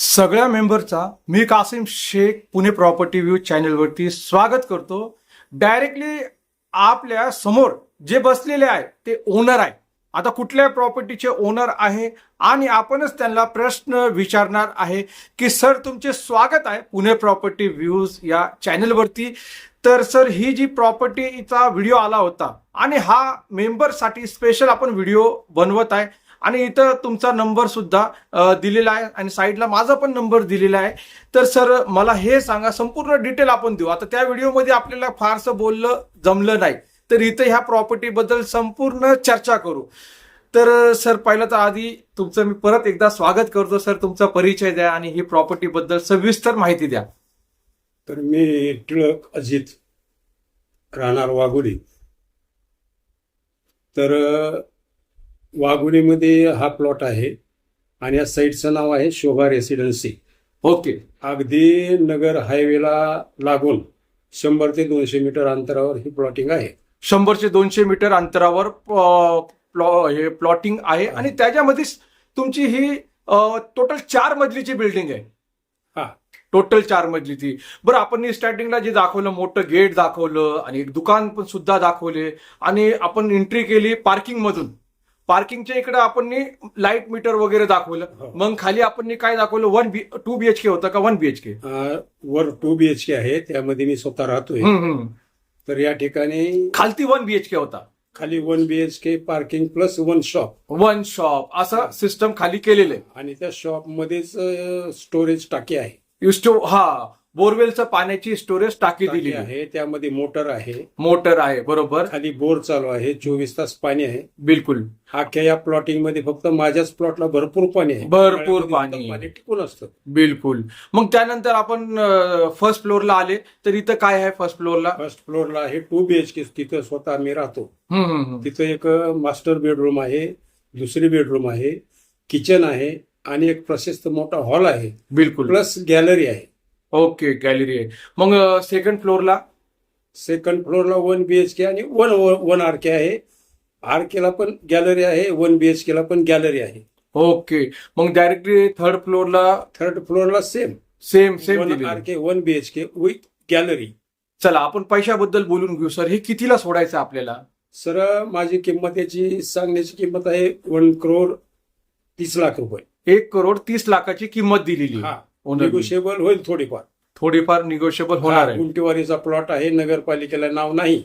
सगळ्या मेंबरचा मी कासिम शेख पुणे प्रॉपर्टी व्ह्यू चॅनलवरती स्वागत करतो. डायरेक्टली आपल्यासमोर जे बसलेले आहे ते ओनर आहे. आता कुठल्या प्रॉपर्टीचे ओनर आहे आणि आपणच त्यांना प्रश्न विचारणार आहे की सर तुमचे स्वागत आहे पुणे प्रॉपर्टी व्ह्यूज या चॅनलवरती. तर सर ही जी प्रॉपर्टीचा व्हिडिओ आला होता आणि हा मेंबरसाठी स्पेशल आपण व्हिडिओ बनवत आहे आणि इथं तुमचा नंबर सुद्धा दिलेला आहे आणि साईडला माझा पण नंबर दिलेला आहे. तर सर मला हे सांगा संपूर्ण डिटेल आपण देऊ. आता त्या व्हिडिओमध्ये आपल्याला फारसं बोललं जमलं नाही. तर इथं ह्या प्रॉपर्टीबद्दल संपूर्ण चर्चा करू. तर सर पहिलं तर आधी तुमचं मी परत एकदा स्वागत करतो. सर तुमचा परिचय द्या आणि ही प्रॉपर्टीबद्दल सविस्तर माहिती द्या. तर मी टिळक अजित राहणार वाघोली. तर वाघोलीमध्ये हा प्लॉट आहे आणि या साईटचं नाव आहे शोभा रेसिडेन्सी ओके अगदी नगर हायवेला लागून शंभर ते दोनशे मीटर अंतरावर ही प्लॉटिंग आहे. शंभरचे दोनशे मीटर अंतरावर प्लॉ हे प्लॉटिंग आहे आणि त्याच्यामध्ये तुमची ही टोटल चार मजलीची बिल्डिंग आहे. हा. टोटल चार मजलीची. बरं आपण स्टार्टिंगला जे दाखवलं मोठं गेट दाखवलं आणि एक दुकान पण सुद्धा दाखवले आणि आपण एंट्री केली पार्किंग मधून. पार्किंगच्या इकडे आपण लाइट मीटर वगैरे दाखवलं. हो. मग खाली आपण काय दाखवलं? वन बी टू बीएचके होतं का? वन बीएचके वर टू बी एच के आहे. त्यामध्ये मी स्वतः राहतोय. तर या ठिकाणी खालती वन बीएचके होता. खाली one B H K parking plus one shop one shop. असं सिस्टम खाली केलेलं आहे. आणि त्या शॉप मध्येच स्टोरेज टाकी आहे. हा. बोरवेलचं पाण्याची स्टोरेज टाकी दिली आहे त्यामध्ये मोटर आहे. मोटर आहे बरोबर. खाली बोर चालू आहे चोवीस तास पाणी आहे. बिलकुल. अख्ख्या या प्लॉटिंगमध्ये फक्त माझ्याच प्लॉटला भरपूर पाणी आहे. भरपूर पाणी. टिकून असतं. बिलकुल. मग त्यानंतर आपण फर्स्ट फ्लोअरला आले तर इथं काय आहे फर्स्ट फ्लोअरला फर्स्ट फ्लोअरला आहे टू बीएचके तिथं स्वतः आम्ही राहतो. तिथं एक मास्टर बेडरूम आहे दुसरी बेडरूम आहे किचन आहे आणि एक प्रशस्त मोठा हॉल आहे. बिलकुल. प्लस गॅलरी आहे. ओके गॅलरी आहे. मग सेकंड फ्लोअरला सेकंड फ्लोअरला वन बीएचके आणि वन वन आर के आहे. आर केला पण गॅलरी आहे वन बीएचके ला पण गॅलरी आहे. ओके मग डायरेक्टली थर्ड फ्लोअरला थर्ड फ्लोअरला same same same R K one BHK with gallery चला आपण पैशाबद्दल बोलून घेऊ. सर हे कितीला सोडायचं आपल्याला? सर माझी किंमत याची सांगण्याची किंमत आहे वन करोड तीस लाख रुपये. एक करोड तीस लाखाची किंमत दिलेली हा. निगोशिएबल होईल थोडीफार. थोडीफार निगोशिएबल होणार आहे. गुंटेवारीचा प्लॉट आहे नगरपालिकेला नाव नाही.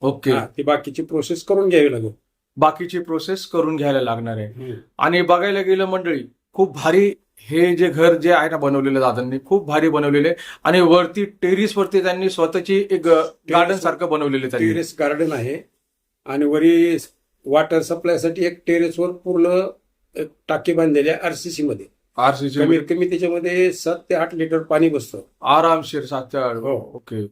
ओके. हा, ती बाकीची प्रोसेस करून घ्यावी लागेल. बाकीची प्रोसेस करून घ्यायला लागणार आहे. आणि बघायला गेलं मंडळी खूप भारी हे जे घर जे आहे ना बनवलेलं दादांनी खूप भारी बनवलेले आणि वरती टेरिस वरती त्यांनी स्वतःची एक गार्डन सारखं बनवलेलं त्यांनी. टेरेस गार्डन आहे. आणि वरी वॉटर सप्लायसाठी एक टेरेसवर पूर्ण एक टाकी बांधलेली आहे आरसीसी मध्ये. आरसीसी कमीत कमी त्याच्यामध्ये सात ते आठ लिटर पाणी बसतं. आरामशीर सातच्या आड. हो. ओके.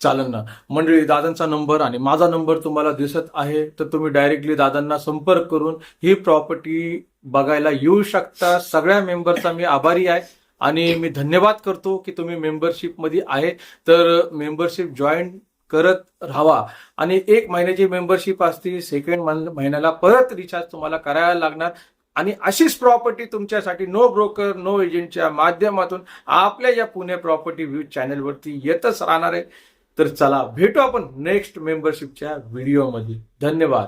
चालेल ना. मंडळी दादांचा नंबर आणि माझा नंबर तुम्हाला दिसत आहे तर तुम्ही डायरेक्टली दादांना संपर्क करून ही प्रॉपर्टी बघायला येऊ शकता. सगळ्या मेंबरचा मी आभारी आहे आणि मी धन्यवाद करतो की तुम्ही मेंबरशिपमध्ये आहे. तर मेंबरशिप जॉईन करत राहावा आणि एक महिन्याची मेंबरशिप असते सेकंड महिन्याला परत रिचार्ज तुम्हाला करायला लागणार. आणि अशीच प्रॉपर्टी तुमच्यासाठी नो ब्रोकर नो एजंटच्या माध्यमातून आपल्या या पुणे प्रॉपर्टी व्ह्यू चॅनलवरती येतच राहणार आहे. तर चला भेटू आपण नेक्स्ट मेंबरशिपच्या व्हिडिओमध्ये धन्यवाद.